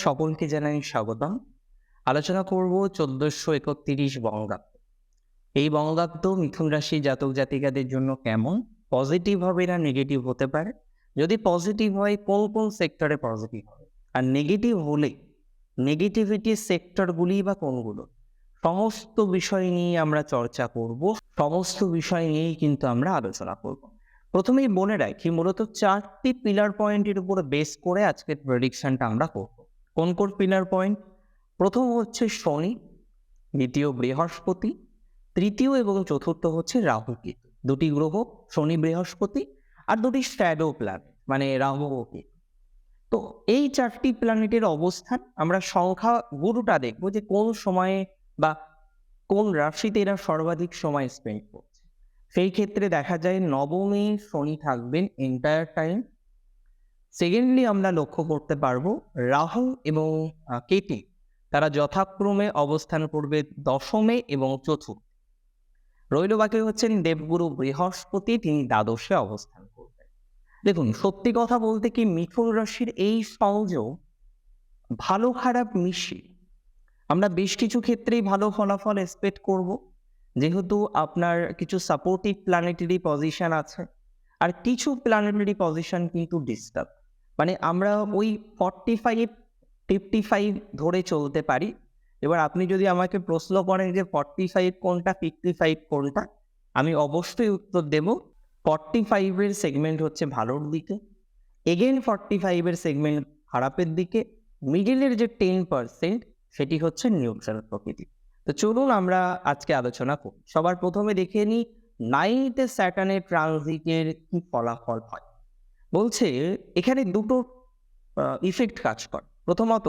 সকলকে জানাই স্বাগতম। আলোচনা করব চোদ্দশো একত্রিশ বঙ্গাব্দ। এই বঙ্গাব্দ মিথুন রাশি জাতক জাতিকাদের জন্য কেমন? পজিটিভ হবে না নেগেটিভ হতে পারে। যদি পজিটিভ হয়, কোন কোন সেক্টরে পজিটিভ হবে? আর নেগেটিভ হলে নেগেটিভিটি সেক্টরগুলি বা কোনগুলো? সমস্ত বিষয় নিয়ে আমরা চর্চা করব। সমস্ত বিষয় নিয়েই কিন্তু আমরা আলোচনা করব। প্রথমেই বলে রাখি, মূলত চারটি পিলার পয়েন্টের উপর বেস করে আজকের প্রেডিকশনটা আমরা করব। কোন কোন পিলার পয়েন্ট প্রথম হচ্ছে শনি, দ্বিতীয় বৃহস্পতি, তৃতীয় এবং চতুর্থ হচ্ছে রাহু কেতু। দুটি গ্রহ, শনি, বৃহস্পতি আর দুটি শ্যাডো প্ল্যানেট মানে রাহু কেতু। তো এই চারটি প্ল্যানেটের অবস্থান আমরা সংখ্যা গুরুটা দেখব যে কোন সময়ে বা কোন রাশিতে এরা সর্বাধিক সময় স্পেন্ড করছে। সেই ক্ষেত্রে দেখা যায় নবমে শনি থাকবেন এন্টায়ার টাইম সেকেন্ডলি আমরা লক্ষ্য করতে পারব রাহু এবং কেতু তারা যথাক্রমে অবস্থান করবে দশমে এবং চতুর্থ। রইল বাকি হচ্ছেন দেবগুরু বৃহস্পতি, তিনি দ্বাদশে অবস্থান করবেন। দেখুন, সত্যি কথা বলতে কি মিথুন রাশির এই সংযোগ ভালো খারাপ মিশিয়ে আমরা বেশ কিছু ক্ষেত্রেই ভালো ফলাফল এক্সপেক্ট করব। যেহেতু আপনার কিছু সাপোর্টিভ প্ল্যানেটারি পজিশন আছে, আর কিছু প্ল্যানেটারি পজিশন কিন্তু ডিস্টার্ব মানে আমরা ওই ফর্টি ফাইভ ফিফটি ফাইভ ধরে চলতে পারি। এবার আপনি যদি আমাকে প্রশ্ন করেন যে ফর্টি ফাইভ কোনটা ফিফটি ফাইভ কোনটা, আমি অবশ্যই উত্তর দেব ফর্টি ফাইভের সেগমেন্ট হচ্ছে ভালোর দিকে এগেন ফর্টি ফাইভের সেগমেন্ট খারাপের দিকে মিডিলের যে টেন পার্সেন্ট সেটি হচ্ছে নিউট্রাল প্রকৃতি। তো চলুন আমরা আজকে আলোচনা করি। সবার প্রথমে দেখে নিই নাইনথে স্যাটার্নের ট্রানজিটের কি ফলাফল হয়? বলছে, এখানে দুটো ইফেক্ট কাজ করে। প্রথমত,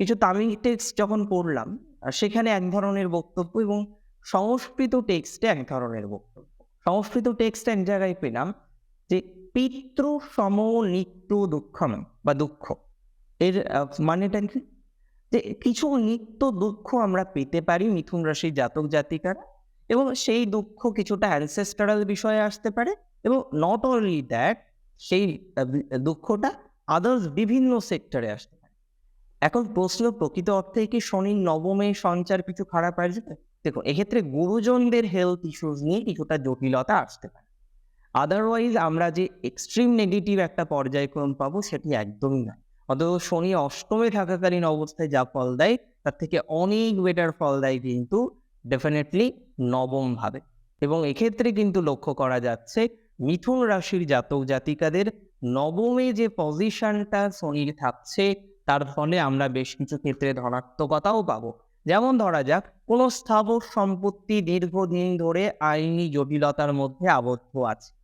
কিছু তামিল টেক্সট যখন পড়লাম সেখানে এক ধরনের বক্তব্য এবং সংস্কৃত টেক্সটে এক ধরনের বক্তব্য। সংস্কৃত টেক্সট এক জায়গায় পেলাম যে, পিতৃ সম নিত্য দুঃখম বা দুঃখ। এর মানেটা কি? যে, কিছু নিত্য দুঃখ আমরা পেতে পারি মিথুন রাশির জাতক জাতিকারা, এবং সেই দুঃখ কিছুটা অ্যানসেস্টারাল বিষয়ে আসতে পারে, এবং নট অনলি দ্যাট সেই দুঃখটা আদার্স বিভিন্ন সেক্টরে আসতে পারে। এখন প্রশ্ন, প্রকৃত অর্থে কি শনির নবমে সঞ্চার কিছু খারাপ আসবে? দেখো এক্ষেত্রে গুরুজনদের হেলথ ইস্যুস নিয়ে কিছুটা জটিলতা আসতে পারে। আদারওয়াইজ আমরা যে এক্সট্রিম নেগেটিভ একটা পর্যায়ক্রম পাবো সেটি একদমই না অথচ শনি অষ্টমে থাকাকালীন অবস্থায় যা ফল দেয়, তার থেকে অনেক বেটার ফল দেয় কিন্তু ডেফিনেটলি নবম ভাবে। এবং এক্ষেত্রে কিন্তু লক্ষ্য করা যাচ্ছে মিথুন রাশির জাতক জাতিকাদের নবমে যে পজিশনটা শনির থাকছে, তার ফলে আমরা বেশ কিছু ক্ষেত্রে ধনাত্মকতাও পাবো। যেমন ধরা যাক, কোনো স্থাবর সম্পত্তি দীর্ঘদিন ধরে আইনি জটিলতার মধ্যে আবদ্ধ আছে।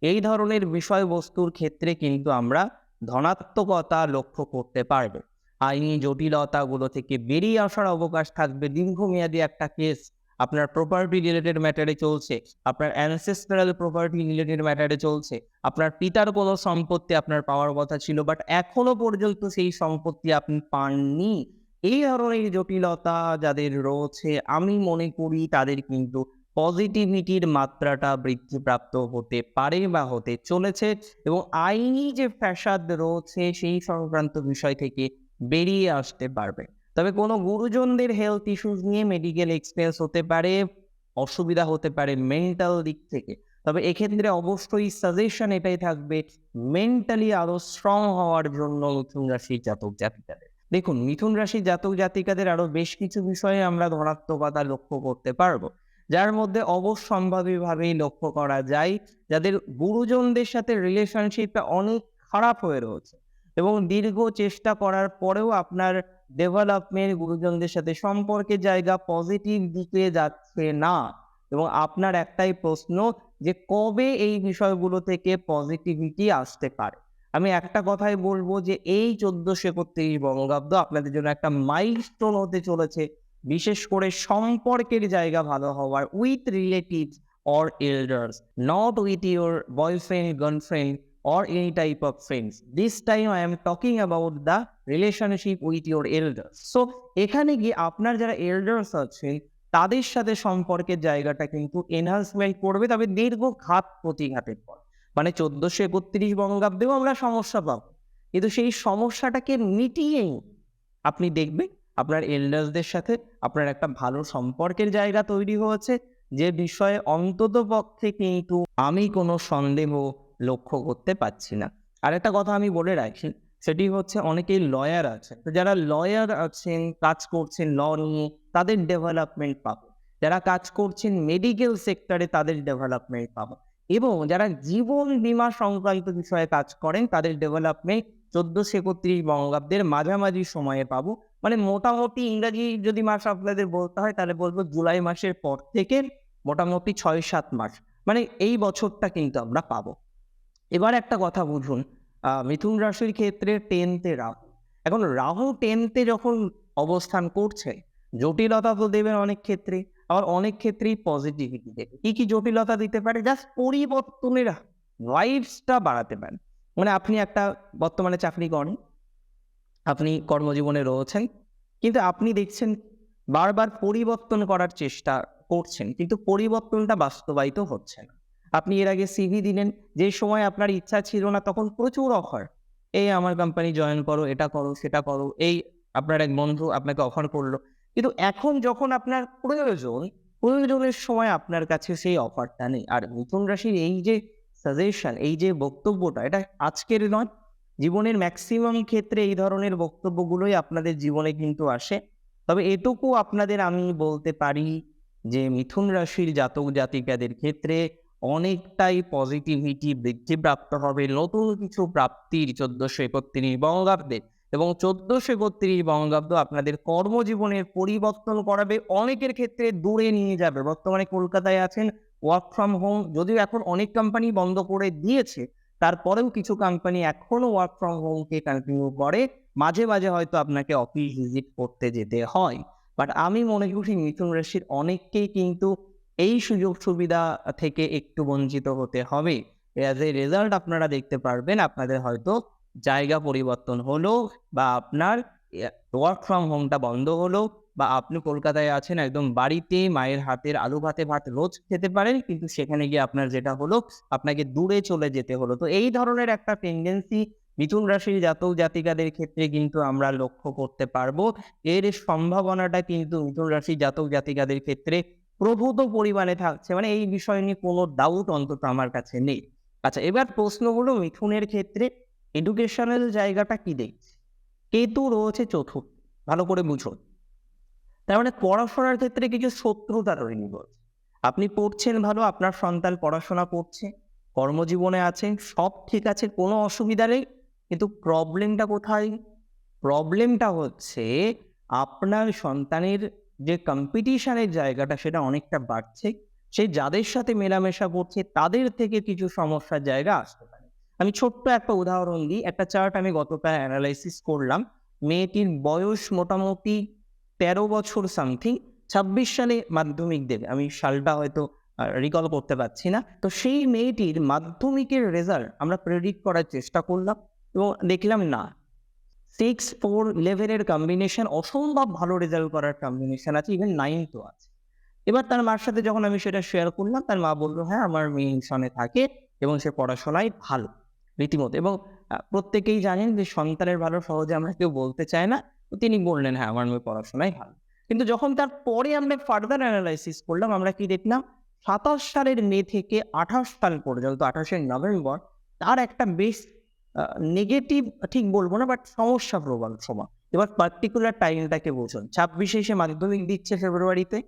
এই ধরনের বিষয়বস্তুর ক্ষেত্রে কিন্তু আমরা ধনাত্মকতা লক্ষ্য করতে পারবে। আইনি জটিলতাগুলো থেকে বেরিয়ে আসার অবকাশ থাকবে দীর্ঘমেয়াদী একটা কেস আপনার প্রপার্টি রিলেটেড ম্যাটারে চলছে, আপনার অ্যানসেস্টারাল প্রপার্টি রিলেটেড ম্যাটারে চলছে, আপনার পিতার কোনো সম্পত্তি, আপনার পাওয়ার কথা ছিল বাট এখনও পর্যন্ত সেই সম্পত্তি আপনি পাননি। এই ধরনের জটিলতা যাদের রয়েছে, আমি মনে করি তাদের কিন্তু পজিটিভিটির মাত্রাটা বৃদ্ধিপ্রাপ্ত হতে পারে বা হতে চলেছে এবং আইনি যে ফ্যাসাদ রয়েছে, সেই সংক্রান্ত বিষয় থেকে বেরিয়ে আসতে পারবে। তবে কোনো গুরুজনদের হেলথ ইস্যুস নিয়ে মেডিকেল এক্সপেন্স হতে পারে, অসুবিধা হতে পারে মেন্টাল দিক থেকে। তবে এক্ষেত্রে অবশ্যই সাজেশন এটাই থাকবে মেন্টালি আরও স্ট্রং হওয়ার জন্য মিথুন রাশির জাতক জাতিকাদের। দেখুন, মিথুন রাশির জাতক জাতিকাদের আরও বেশ কিছু বিষয়ে আমরা ধনাত্মকতা লক্ষ্য করতে পারব। যার মধ্যে অবশ্যম্ভাবীভাবেই লক্ষ্য করা যায়, যাদের গুরুজনদের সাথে রিলেশনশিপটা অনেক খারাপ হয়ে রয়েছে। এবং দীর্ঘ চেষ্টা করার পরেও আপনার ডেভেলপমেন্ট গুরুজনদের সাথে সম্পর্কের জায়গা পজিটিভ দিকে যাচ্ছে না। এবং আপনার একটাই প্রশ্ন যে কবে এই বিষয়গুলো থেকে পজিটিভিটি আসতে পারে? আমি একটা কথাই বলব যে এই চোদ্দশো একত্রিশ বঙ্গাব্দ আপনাদের জন্য একটা মাইলস্টোন হতে চলেছে। বিশেষ করে সম্পর্কের জায়গা ভালো হওয়ার with relative or elders not with your boyfriend girlfriend or any type of friends. This time I am talking about the relationship with your elders. So, এখানে গিয়ে আপনার যারা এল্ডার্স আছে তাদের সাথে সম্পর্কের জায়গাটা কিন্তু এনহান্সমেন্ট করবে, তবে দীর্ঘ ঘাত প্রতিঘাতের পর মানে চোদ্দশো একত্রিশ বঙ্গাব্দেও আমরা সমস্যা পাবো কিন্তু সেই সমস্যাটাকে মিটিয়েই আপনি দেখবেন, আপনার এল্ডার্সদের সাথে আপনার একটা ভালো সম্পর্কের জায়গা তৈরি হয়েছে, যে বিষয়ে অন্তত পক্ষে কিন্তু আমি কোনো সন্দেহ লক্ষ্য করতে পারছি না। আর একটা কথা আমি বলে রাখি, সেটি হচ্ছে অনেকেই লয়ার আছে তো যারা লয়ার আছেন, কাজ করছেন ল নিয়ে, তাদের ডেভেলপমেন্ট পাবো। যারা কাজ করছেন মেডিকেল সেক্টরে তাদের ডেভেলপমেন্ট পাবো। এবং যারা জীবন বীমা সংক্রান্ত বিষয়ে কাজ করেন, তাদের ডেভেলপমেন্ট চোদ্দশো একত্রিশ বঙ্গাব্দের মাঝামাঝি সময়ে পাবো। মানে মোটামুটি ইংরাজি যদি মাস আপনাদের বলতে হয়, তাহলে বলব জুলাই মাসের পর থেকে মোটামুটি ছয় সাত মাস। মানে এই বছরটা কিন্তু আমরা পাবো। এবার একটা কথা বুঝুন। মিথুন রাশির ক্ষেত্রে টেনতে রাহু। এখন রাহু টেনতে যখন অবস্থান করছে, জটিলতা তো দেবেন অনেক ক্ষেত্রে, আবার অনেক ক্ষেত্রেই পজিটিভিটি দেবে। কি কি জটিলতা দিতে পারে? জাস্ট পরিবর্তনের ভাইবসটা বাড়াতে পারে। মানে আপনি একটা বর্তমানে চাকরি করেন, আপনি কর্মজীবনে রয়েছেন, কিন্তু আপনি দেখছেন বারবার পরিবর্তন করার চেষ্টা করছেন, কিন্তু পরিবর্তনটা বাস্তবায়িত হচ্ছে না। আপনি এর আগে সিভি দিলেন, যে সময় আপনার ইচ্ছা ছিল না, তখন প্রচুর অফার এই আমার কোম্পানি জয়েন করো, এটা করো, সেটা করো, এই আপনার এক বন্ধু আপনাকে অফার করল। কিন্তু এখন যখন আপনার প্রয়োজন, প্রয়োজনের সময় আপনার কাছে সেই অফারটা নেই। আর মিথুন রাশির এই যে সাজেশন এই যে বক্তব্যটা, এটা আজকের নয়, জীবনের ম্যাক্সিমাম ক্ষেত্রে এই ধরনের বক্তব্যগুলোই আপনাদের জীবনে কিন্তু আসে। তবে এটুকু আপনাদের আমি বলতে পারি যে, মিথুন রাশির জাতক জাতিকাদের ক্ষেত্রে অনেকটাই পজিটিভিটি বৃদ্ধিপ্রাপ্ত হবে নতুন কিছু প্রাপ্তির চোদ্দশো একত্রিশ বঙ্গাব্দে। এবং চোদ্দশো একত্রিশ বঙ্গাব্দ আপনাদের কর্মজীবনের পরিবর্তন করাবে, অনেকের ক্ষেত্রে দূরে নিয়ে যাবে। বর্তমানে কলকাতায় আছেন ওয়ার্ক ফ্রম হোম যদিও এখন অনেক কোম্পানি বন্ধ করে দিয়েছে, তারপরেও কিছু কোম্পানি এখনও ওয়ার্ক ফ্রম হোমকে কন্টিনিউ করে। মাঝে মাঝে হয়তো আপনাকে অফিস ভিজিট করতে যেতে হয়। বাট আমি মনে করি মিথুন রাশির অনেককেই কিন্তু এই সুযোগ সুবিধা থেকে একটু বঞ্চিত হতে হবে। অ্যাজ এ রেজাল্ট আপনারা দেখতে পারবেন আপনাদের হয়তো জায়গা পরিবর্তন হলো বা আপনার ওয়ার্ক ফ্রম হোমটা বন্ধ হলো বা আপনি কলকাতায় আছেন, একদম বাড়িতে মায়ের হাতের আলু ভাতে ভাত রোজ খেতে পারেন, কিন্তু সেখানে গিয়ে আপনার যেটা হলো, আপনাকে দূরে চলে যেতে হলো। তো এই ধরনের একটা টেন্ডেন্সি মিথুন রাশির জাতক জাতিকাদের ক্ষেত্রে কিন্তু আমরা লক্ষ্য করতে পারব। এর সম্ভাবনাটা কিন্তু মিথুন রাশির জাতক জাতিকাদের ক্ষেত্রে প্রভূত পরিমাণে থাকছে। মানে এই বিষয় নিয়ে কোনো ডাউট অন্তত আমার কাছে নেই। আচ্ছা এবার প্রশ্ন হলো মিথুনের ক্ষেত্রে এডুকেশনাল জায়গাটা কি দেখছে? কেতু রয়েছে চতুর্থ। ভালো করে বুঝুন তার মানে পড়াশোনার ক্ষেত্রে কিছু শত্রুতা তৈরি করছে। আপনি পড়ছেন ভালো, আপনার সন্তান পড়াশোনা করছে, কর্মজীবনে আছেন সব ঠিক আছে, কোনো অসুবিধা নেই, কিন্তু প্রবলেমটা কোথায়? প্রবলেমটা হচ্ছে আপনার সন্তানের যে কম্পিটিশনের জায়গাটা সেটা অনেকটা বাড়ছে, সে যাদের সাথে মেলামেশা করছে তাদের থেকে কিছু সমস্যার জায়গা আসতে পারে। আমি ছোট্ট একটা উদাহরণ দিই, একটা চার্ট আমি গতকাল অ্যানালাইসিস করলাম। মেয়েটির বয়স মোটামুটি তেরো বছর সামথিং ছাব্বিশ সালে মাধ্যমিক দেবে। আমি সালটা হয়তো রিকল করতে পারছি না। তো সেই মেয়েটির মাধ্যমিকের রেজাল্ট আমরা প্রেডিক্ট করার চেষ্টা করলাম এবং দেখলাম না। সিক্স ফোর ইলেভেনের কম্বিনেশন অসম্ভব ভালো রেজাল্ট করার কম্বিনেশন আছে ইভেন নাইন তো আছে। এবার তার মার সাথে যখন আমি সেটা শেয়ার করলাম, তার মা বলল হ্যাঁ আমার মেয়ে মিশনে থাকে এবং সে পড়াশোনায় ভালো। রীতিমতো এবং প্রত্যেকেই জানেন যে সন্তানের ভালো সহজে আমরা কেউ বলতে চায় না। তিনি বললেন হ্যাঁ আমার মেয়ে পড়াশোনায় ভালো। কিন্তু যখন তার পরে আমরা ফার্দার অ্যানালাইসিস করলাম, আমরা কি দেখলাম? সাতাশ সালের মে থেকে আঠাশ সাল পর্যন্ত আঠাশে নভেম্বর, তার একটা বেশ নেগেটিভ ঠিক বলব না বাট সমস্যা প্রবল সময়। এবার পার্টিকুলার টাইমটাকে বুঝুন। ছাব্বিশে সে মাধ্যমিক দিচ্ছে ফেব্রুয়ারিতে,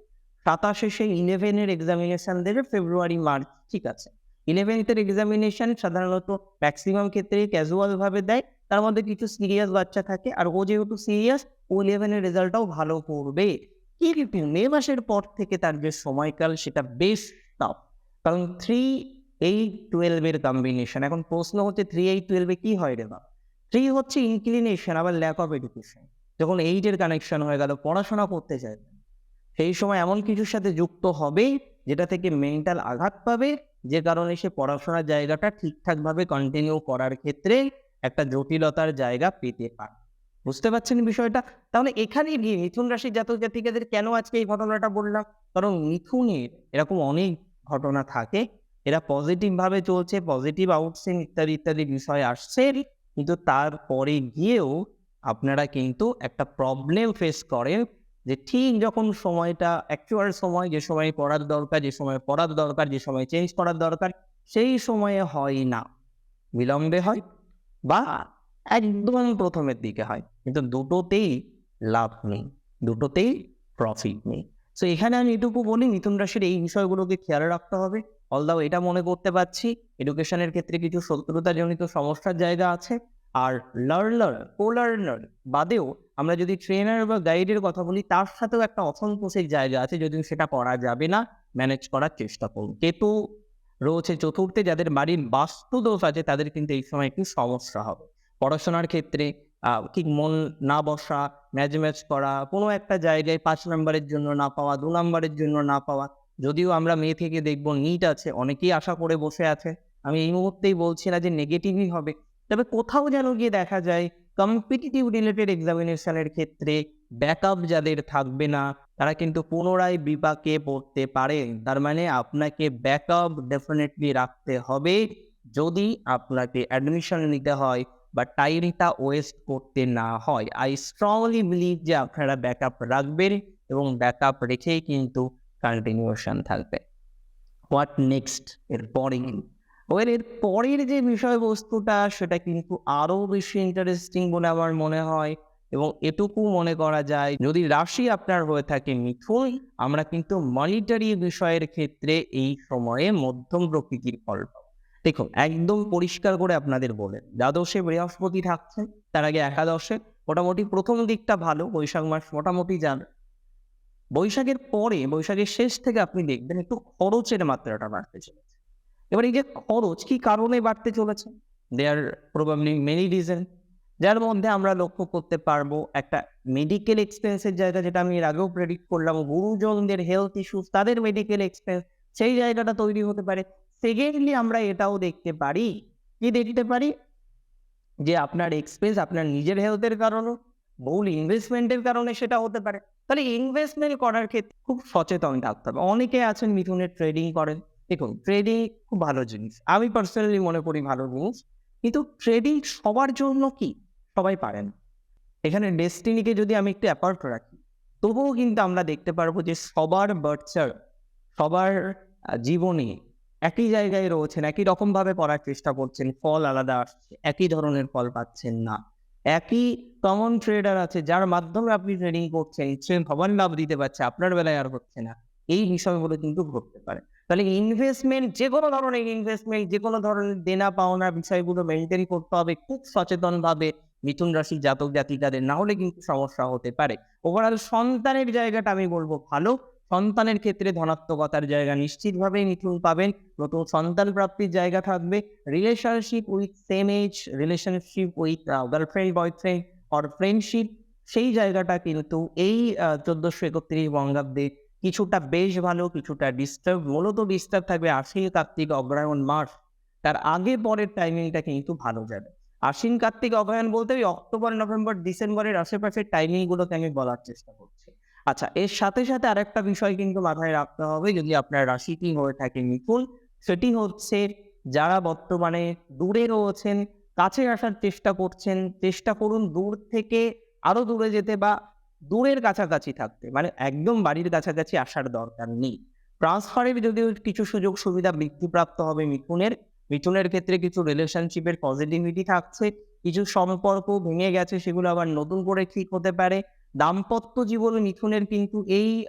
সাতাশে সে ইলেভেনের এক্সামিনেশন দেবে ফেব্রুয়ারি, মার্চ, ঠিক আছে। ইলেভেন্থের এক্সামিনেশন সাধারণত ম্যাক্সিমাম ক্ষেত্রে ক্যাজুয়াল ভাবে দেয়, তার মধ্যে কিছু সিরিয়াস বাচ্চা থাকে, আর ও যেহেতু সিরিয়াস ও ইলেভেনের রেজাল্টটাও ভালো করবে। কিন্তু মে মাসের পর থেকে তার যে সময়কাল, সেটা বেশ টাফ কারণ থ্রি এইট টুয়েলভের কম্বিনেশন এখন প্রশ্ন হচ্ছে থ্রি এইট টুয়েলভে কি হয় রে বা থ্রি হচ্ছে ইনক্লিনেশন আবার ল্যাক অফ এডুকেশন যখন এইটের কানেকশন হয়ে গেল, পড়াশোনা করতে চাইবে সেই সময় এমন কিছুর সাথে যুক্ত হবে, যেটা থেকে মেন্টাল আঘাত পাবে, যে কারণে সে পড়াশোনার জায়গাটা ঠিকঠাকভাবে কন্টিনিউ করার ক্ষেত্রে একটা জটিলতার জায়গা পেতে পারে। বুঝতে পারছেন বিষয়টা? তাহলে এখানে গিয়ে মিথুন রাশির জাতক জাতিকাদের কেন আজকে এই ঘটনাটা বললাম? কারণ মিথুনের এরকম অনেক ঘটনা থাকে এরা পজিটিভ ভাবে চলছে পজিটিভ আউটসিং ইত্যাদি ইত্যাদি বিষয় আসছে। কিন্তু তারপরে গিয়েও আপনারা কিন্তু একটা প্রবলেম ফেস করেন যে ঠিক যখন সময়টা অ্যাকচুয়াল সময় যে সময় পড়ার দরকার, যে সময় পড়ার দরকার, যে সময় চেঞ্জ করার দরকার, সেই সময়ে হয় না। বিলম্বে হয় বা একদম প্রথমের দিকে হয়। কিন্তু দুটোতেই লাভ নেই, দুটোতেই প্রফিট নেই। সো এখানে আমি এটুকু বলি, মিথুন রাশির এই বিষয়গুলোকে খেয়াল রাখতে হবে। অলদাও এটা মনে করতে পারছি এডুকেশনের ক্ষেত্রে কিছু শত্রুতাজনিত সমস্যার জায়গা আছে। আর লার্নার কো লার্নার বাদেও আমরা যদি ট্রেনার বা গাইডের কথা বলি, তার সাথেও একটা অসন্তোষের জায়গা আছে, যদিও সেটা করা যাবে না ম্যানেজ করার চেষ্টা করুন। কেতু রয়েছে চতুর্থে, যাদের বাড়ির বাস্তু দোষ আছে, তাদের কিন্তু এই সময় একটু সমস্যা হবে। পড়াশোনার ক্ষেত্রে ঠিক মন না বসা ম্যাচ ম্যাচ করা, কোনো একটা জায়গায় পাঁচ নম্বরের জন্য না পাওয়া, দু নম্বরের জন্য না পাওয়া যদিও আমরা মেয়ে থেকে দেখব নিট আছে, অনেকেই আশা করে বসে আছে। আমি এই মুহূর্তেই বলছি না যে নেগেটিভই হবে, তবে কোথাও যেন গিয়ে দেখা যায় কম্পিটিটিভ রিলেটেড এক্সামিনেশনের ক্ষেত্রে ব্যাকআপ যাদের থাকবে না, তারা কিন্তু পুনরায় বিপাকে পড়তে পারেন তার মানে আপনাকে ব্যাকআপ ডেফিনেটলি রাখতে হবে, যদি আপনাকে অ্যাডমিশন নিতে হয় বা টাইমটা ওয়েস্ট করতে না হয়। আই স্ট্রংলি বিলিভ যে আপনারা ব্যাকআপ রাখবেন এবং ব্যাকআপ রেখেই কিন্তু কন্টিনিউশন থাকবে। হোয়াট নেক্সট এর পরে ওয়েল এর পরের যে বিষয়বস্তুটা, সেটা কিন্তু আরও বেশি ইন্টারেস্টিং বলে আমার মনে হয় এবং এটুকু মনে করা যায়, যদি রাশি আপনার হয়ে থাকে মিথুন, আমরা কিন্তু মনিটারি বিষয়ের ক্ষেত্রে এই সময়ে মধ্যম প্রকৃতির ফল দেখুন, একদম পরিষ্কার করে আপনাদের বলেন দ্বাদশে বৃহস্পতি থাকছে, তার আগে একাদশে, মোটামুটি প্রথম দিকটা ভালো, বৈশাখ মাস মোটামুটি যান বৈশাখের পরে, বৈশাখের শেষ থেকে আপনি দেখবেন একটু খরচের মাত্রাটা বাড়তে চলেছে এবার এই যে খরচ কি কারণে বাড়তে চলেছে? They are probably many reason যার মধ্যে আমরা লক্ষ্য করতে পারব একটা মেডিকেল এক্সপেন্সের জায়গা, যেটা আমি এর আগেও প্রেডিক্ট করলাম, গুরুজনদের হেলথ ইস্যুস তাদের মেডিকেল এক্সপেন্স সেই জায়গাটা তৈরি হতে পারে। সেকেন্ডলি আমরা এটাও দেখতে পারি, কি দেখতে পারি? যে আপনার এক্সপেন্স আপনার নিজের হেলথের কারণে বহুল ইনভেস্টমেন্টের কারণে সেটা হতে পারে। তাহলে ইনভেস্টমেন্ট করার ক্ষেত্রে খুব সচেতন থাকতে হবে। অনেকে আছেন মিথুনের ট্রেডিং করেন। দেখুন ট্রেডিং খুব ভালো জিনিস। আমি পার্সোনালি মনে করি ভালো জিনিস। কিন্তু ট্রেডিং সবার জন্য কি? সবাই পারেন এখানে ডেস্টিনিকে যদি আমি একটু অ্যাপার্ট রাখি, তবুও কিন্তু আমরা দেখতে পারব যে সবার বার্চার সবার জীবনে একই জায়গায় রয়েছেন, একই রকমভাবে পড়ার চেষ্টা করছেন, ফল আলাদা আসছে, একই ধরনের ফল পাচ্ছেন না। একই কমন ট্রেডার আছে, যার মাধ্যমে আপনি ট্রেডিং করছেন সে সবার লাভ দিতে পারছে, আপনার বেলায় আর হচ্ছে না। এই বিষয়গুলো কিন্তু ঘটতে পারে। তাহলে ইনভেস্টমেন্ট যে কোনো ধরনের ইনভেস্টমেন্ট যে কোনো ধরনের দেনা পাওনা বিষয়গুলো মেনটেন করতে হবে খুব সচেতনভাবে মিথুন রাশি জাতক জাতিকাদের না হলে কিন্তু সমস্যা হতে পারে। ওভারঅল সন্তানের জায়গাটা আমি বলব ভালো সন্তানের ক্ষেত্রে ধনাত্মকতার জায়গা নিশ্চিতভাবেই মিথুন পাবেন। নতুন সন্তান প্রাপ্তির জায়গা থাকবে। Relationship with same age relationship with girlfriend boyfriend or friendship সেই জায়গাটা কিন্তু এই চোদ্দশো একত্রিশ বঙ্গাব্দে কিছুটা বেশ ভালো, কিছুটা ডিস্টার্ব মূলত ডিস্টার্ব থাকবে আশ্বিন কার্তিক অগ্রহায়ণ মাস। তার আগে পরের টাইমিংটা কিন্তু ভালো যাবে। আশ্বিন কার্তিক অগ্রহায়ণ বলতে ওই অক্টোবর, নভেম্বর, ডিসেম্বরের আশেপাশের টাইমিংগুলোকে আমি বলার চেষ্টা করছি। আচ্ছা এর সাথে সাথে আরেকটা বিষয় কিন্তু মাথায় রাখতে হবে যদি আপনার রাশিটি হয়ে থাকে মিথুন, সেটি হচ্ছে যারা বর্তমানে দূরে রয়েছেন, কাছে আসার চেষ্টা করছেন, চেষ্টা করুন দূর থেকে আরও দূরে যেতে বা দূরের কাছাকাছি থাকতে। মানে একদম বাড়ির কাছাকাছি আসার দরকার নেই। ট্রান্সফারের যদিও কিছু সুযোগ সুবিধা বৃদ্ধিপ্রাপ্ত হবে মিথুনের মিথুনের ক্ষেত্রে কিছু রিলেশনশিপের পজিটিভিটি থাকছে, কিছু সম্পর্ক ভেঙে গেছে, সেগুলো আবার নতুন করে ঠিক হতে পারে। দাম্পত্য জীবন মিথুনের কিন্তু এই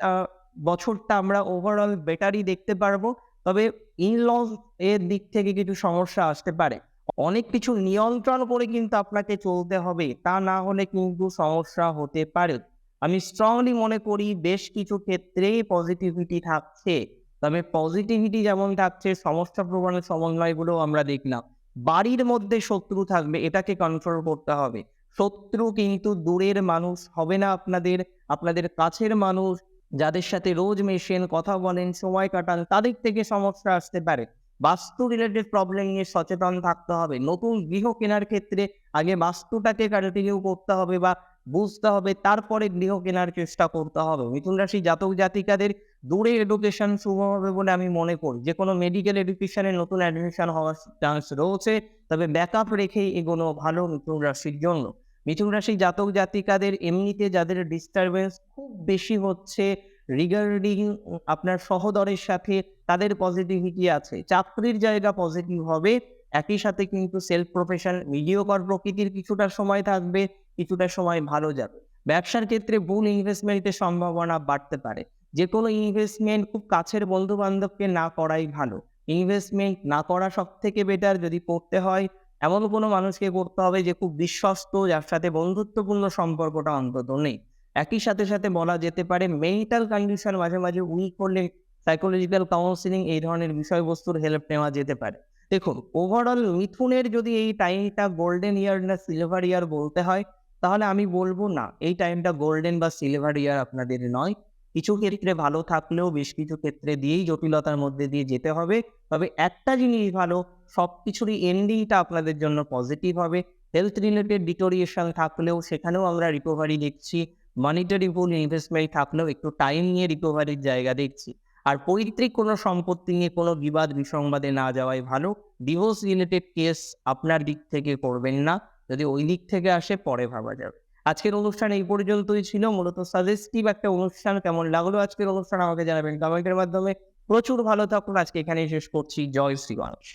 বছরটা আমরা ওভারঅল বেটারই দেখতে পারব। তবে ইনলজ এর দিক থেকে কিছু সমস্যা আসতে পারে। অনেক কিছু নিয়ন্ত্রণ করে কিন্তু আপনাকে চলতে হবে, তা না হলে কিন্তু সমস্যা হতে পারে। আমি স্ট্রংলি মনে করি বেশ কিছু ক্ষেত্রে পজিটিভিটি থাকছে। তবে পজিটিভিটি যেমন থাকছে, সমস্যা প্রবণের সমন্বয়গুলো আমরা দেখলাম। বাড়ির মধ্যে শত্রু থাকবে, এটাকে কন্ট্রোল করতে হবে। শত্রু কিন্তু দূরের মানুষ, হবে না আপনাদের আপনাদের কাছের মানুষ, যাদের সাথে রোজ মেশেন, কথা বলেন, সময় কাটান, তাদের থেকে সমস্যা আসতে পারে। বাস্তু রিলেটেড প্রবলেম নিয়ে সচেতন থাকতে হবে। নতুন গৃহ কেনার ক্ষেত্রে আগে বাস্তুটাকে কন্টিনিউ করতে হবে বা বুঝতে হবে, তারপরে গৃহ কেনার চেষ্টা করতে হবে। মিথুন রাশি জাতক জাতিকাদের দূরে এডুকেশন শুরু হবে বলে আমি মনে করি। যে কোনো মেডিকেল এডুকেশনে নতুন অ্যাডমিশন হওয়ার চান্স রয়েছে, তবে ব্যাকআপ রেখেই এগোনো ভালো মিথুন রাশির জন্য। মিথুন রাশি জাতক জাতিকাদের এমনিতে যাদের ডিস্টারবেন্স খুব বেশি হচ্ছে রিগার্ডিং আপনার সহদরের সাথে তাদের পজিটিভিটি আছে। চাকরির জায়গা পজিটিভ হবে, একই সাথে কিন্তু সেলফ প্রফেশন মিডিওকর প্রকৃতির কিছুটা সময় থাকবে, কিছুটা সময় ভালো যাবে। ব্যবসার ক্ষেত্রে ভুল ইনভেস্টমেন্টের সম্ভাবনা বাড়তে পারে। যে কোনো ইনভেস্টমেন্ট খুব কাছের বন্ধু বান্ধবকে না করাই ভালো। ইনভেস্টমেন্ট না করা সব থেকে বেটার যদি করতে হয় এমন কোনো মানুষকে করতে হবে যে খুব বিশ্বস্ত, যার সাথে বন্ধুত্বপূর্ণ সম্পর্কটা অন্তত নেই। একই সাথে সাথে বলা যেতে পারে মেন্টাল কন্ডিশন মাঝে মাঝে উইক হলে সাইকোলজিক্যাল কাউন্সিলিং এই ধরনের বিষয়বস্তুর হেল্প নেওয়া যেতে পারে। দেখুন ওভারঅল মিথুনের যদি এই টাইমটা গোল্ডেন ইয়ার না সিলভার ইয়ার বলতে হয়, তাহলে আমি বলব না, এই টাইমটা গোল্ডেন বা সিলভার ইয়ার আপনাদের নয়। কিছু ক্ষেত্রে ভালো থাকলেও বেশ কিছু ক্ষেত্রে দিয়েই জটিলতার মধ্যে দিয়ে যেতে হবে। তবে একটা জিনিস ভালো সব কিছুরই এন্ডিংটা আপনাদের জন্য পজিটিভ হবে। হেলথ রিলেটেড ডিটোরিয়েশন থাকলেও সেখানেও আমরা রিকভারি দেখছি। মনিটারি ফুল ইনভেস্টমেন্ট থাকলেও একটু টাইম নিয়ে রিকভারির জায়গা দেখছি। আর পৈতৃক কোনো সম্পত্তি নিয়ে কোনো বিবাদ বিসংবাদে না যাওয়াই ভালো। ডিভোর্স রিলেটেড কেস আপনার দিক থেকে করবেন না। যদি ওই দিক থেকে আসে, পরে ভাবা যাবে। আজকের অনুষ্ঠান এই পর্যন্তই ছিল। মূলত সাজেস্টিভ একটা অনুষ্ঠান কেমন লাগল আজকের অনুষ্ঠান আমাকে জানাবেন কমেন্টের মাধ্যমে। প্রচুর ভালো থাকুন। আজকে এখানেই শেষ করছি। জয় শ্রী গণেশ